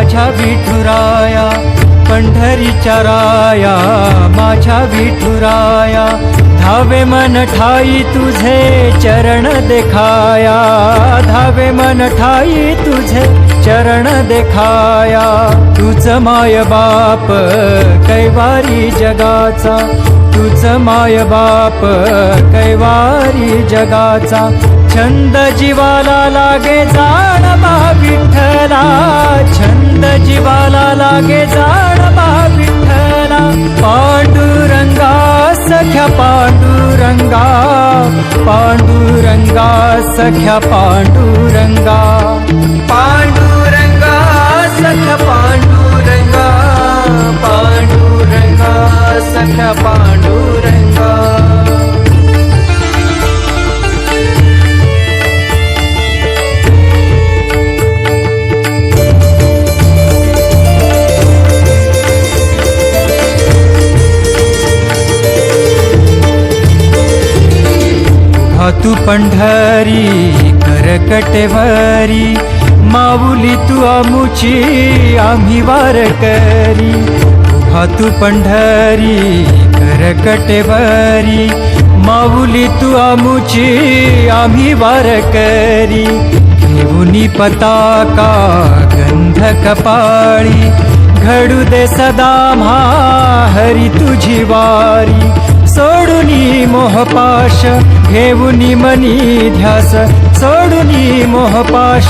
माझ्या विठुराया पंढरीच्या राया माझ्या विठुराया धावे मन ठाई तुझे चरण देखाया. धावे मन ठाई तुझे चरण देखाया. तुझ माय बाप कैवारी जगाचा. तुझ माय बाप कैवारी जगाचा. छंद जीवाला लागे जाण बा विठ्ठला छंद जीवाला लागे जाण बा विठ्ठला पांडुरंगा सख्या पांडुरंगा. पांडुरंगा सख्या पांडुरंगा. पांडुरंगा सख्या पंढरी करकटेवरी माऊली तू आमुची आम्ही वार करी हा तू पंढरी करकटेवरी माऊली तू आमुची आम्ही वार करी घेऊनी पताका गंध कपाळी घडू दे सदा म्हा हरी तुझी वारी. सोडुनी मोहपाश घेऊनी मनी ध्यास. सोडुनी मोहपाश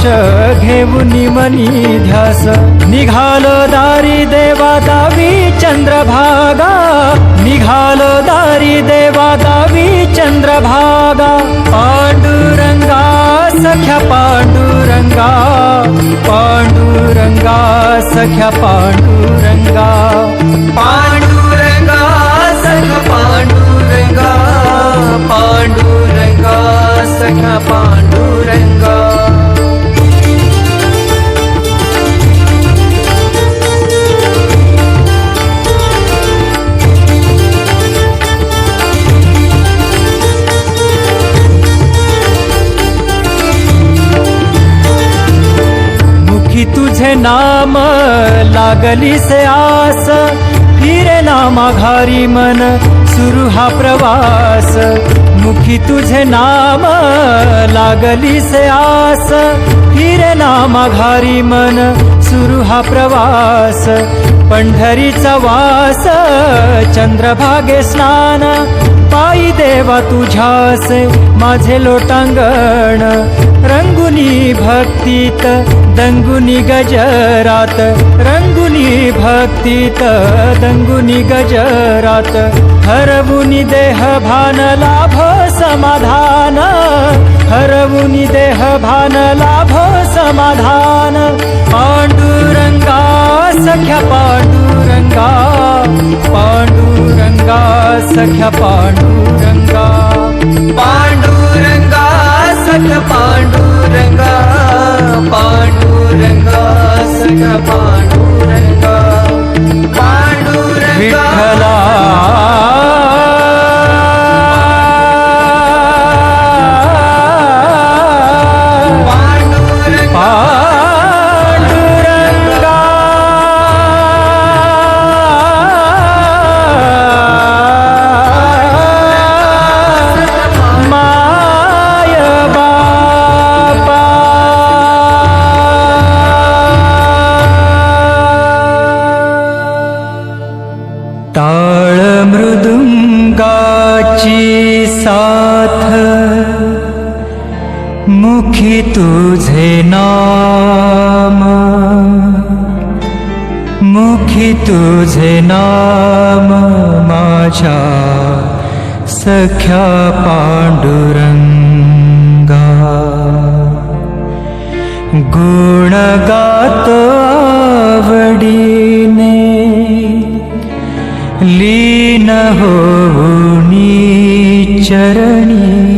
घेऊनी मनी ध्यास. निघाल दारी देवा दावी चंद्रभागा. निघाल दारी देवा दावी चंद्रभागा. पांडुरंगा सख्या पांडुरंगा. पांडुरंगा सख्या पांडुरंगा. पांडुरंगा पांडुरंगा सखा पांडुरंगा. मुखी तुझे नाम लागली से आस फिरे नामा घारी मन सुरू हा प्रवास. मुखी तुझे नाम लागली से आस. फिरे नामा घारी मन सुरू हा प्रवास. पंढरीचा वास चंद्रभागे स्नान. पायी देवा तुझास माझे लोटांगण. रंगुनी भक्तीत दंगुनी गजरात. रंगुनी भक्तीत दंगुनी गजरात. हरवुनी देह भान लाभ समाधान. हरवुनी देह भान लाभ समाधान. पांडुरंगा सख्या पांडुरंगा. पांडु सख्या पांडुरंगा पांडुरंगा सख पांडुरंगा पांडुरंगा सख पांडुरंगा. टाळ मृदुंगाची साथ। मुखी तुझे नाम। मुखी तुझे नाम माझ्या सख्या पांडुरंगा लीन होनी चरणी।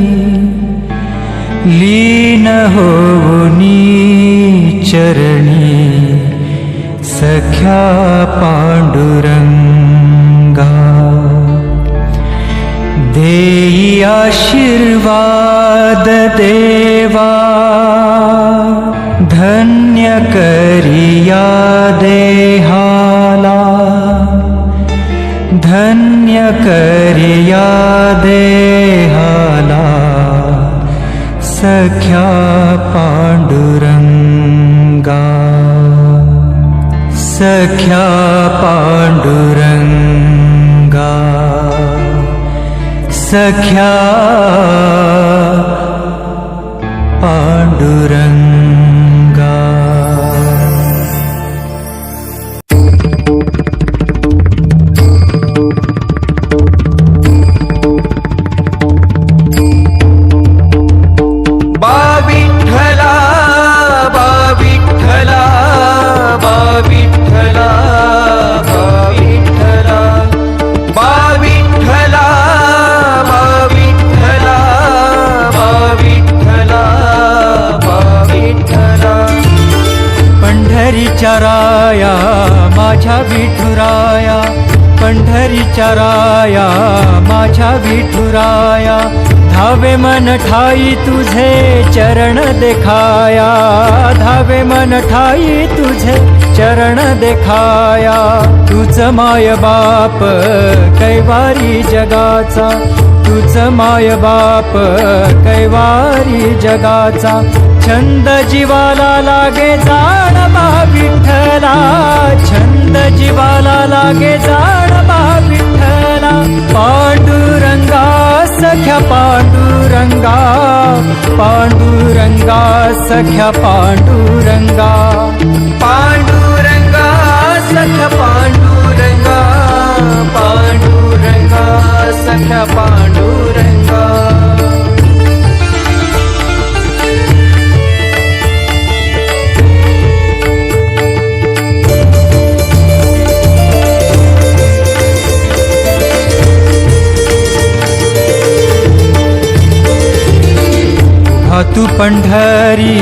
लीन लीनहो चरणी। सख्या पाण्डुरङ्गा देयि आशीर्वाद देवा। धन्यकरिया धन्यकर्या देहाला सख्या पाण्डुरङ्गा सख्या पाण्डुरङ्गा सख्या पाण्डुरङ्गा पंढरीच्या राया माझ्या विठुराया धावे मन ठाई तुझे चरण देखाया. धावे मन ठाई तुझे चरण देखाया. तुझ माय बाप कैवारी जगाचा तुझ माय बाप कैवारी जगाचा छंद जीवाला लागे जाण बा विठ्ठला छंद जीवाला लागे जाण बा विठ्ठला पांडुरंगा सख्या पांडुरंगा. पांडुरंगा सख्या पांडुरंगा पांडुरंगा. तू पंढरी,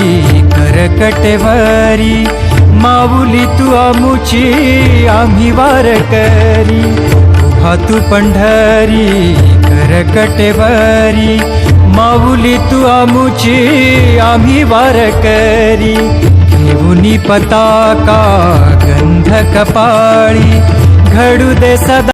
करकटेवरी, माऊली तू आमुची, आम्ही वार करी हा तू पंढरी, करकटेवरी, माऊली तू आमुची, आम्ही वार करी घेऊनी पताका गंध कपाळी घडू दे सदा